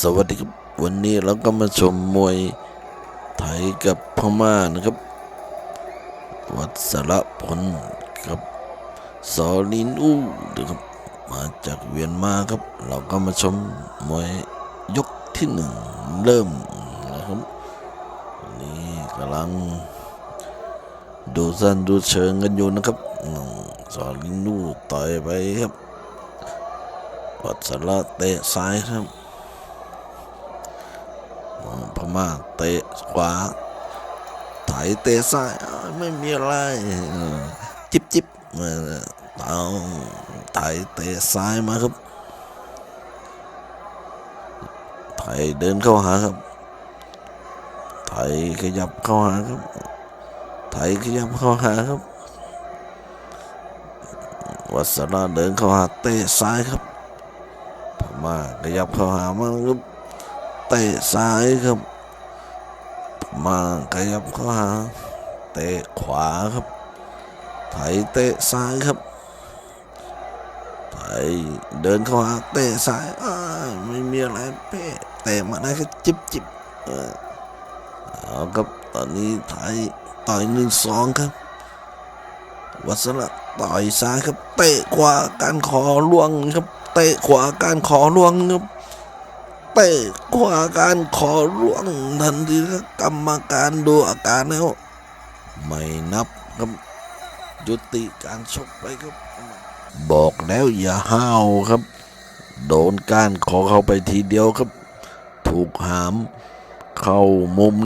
สวัสดีครับ วันนี้เราก็มาชมมวยไทยกับพม่านะครับ วัดสระพลกับสอลินอู้นะครับมาจากเวียนมาครับ เราก็มาชมมวยยกที่หนึ่งเริ่มนะครับนนี้กำลัง ดูสั้นดูเชิงกันอยู่นะครับสอลินอู้ต่อยไปครับวัดสระเตะซ้ายครับ พม่าเตะขวาไถเตะซ้ายไม่มีอะไรจิบจิบเออเอาไถเตะซ้ายมาครับไถเดินเข้าหาครับไถขยับเข้าหาครับไถขยับเข้าหาครับ วัสระเดินเข้าหาเตะซ้ายครับพม่าขยับเข้าหามาครับ ตะซ้ายครับ มาขยับเข้าหา เตะขวาครับ ไถเตะซ้ายครับ ไถเดินเข้าหาเตะซ้ายอ้าไม่มีอะไรเป๊ะเตะมาได้แค่จิบจิบเออเอาครับตอนนี้ไถต่อยหนึ่งสองครับ วัสระต่อยซ้ายครับ เตะขวาการขอล่วงครับ เตะขวาการขอล่วงครับ เตะขวาการขอร่วงทันทีครับกรรมการดูอาการแล้วไม่นับครับยุติการชกไปครับ บอกแล้วอย่าห้าวครับ โดนก้านขอเข้าไปทีเดียวครับ ถูกหาม เข้ามุม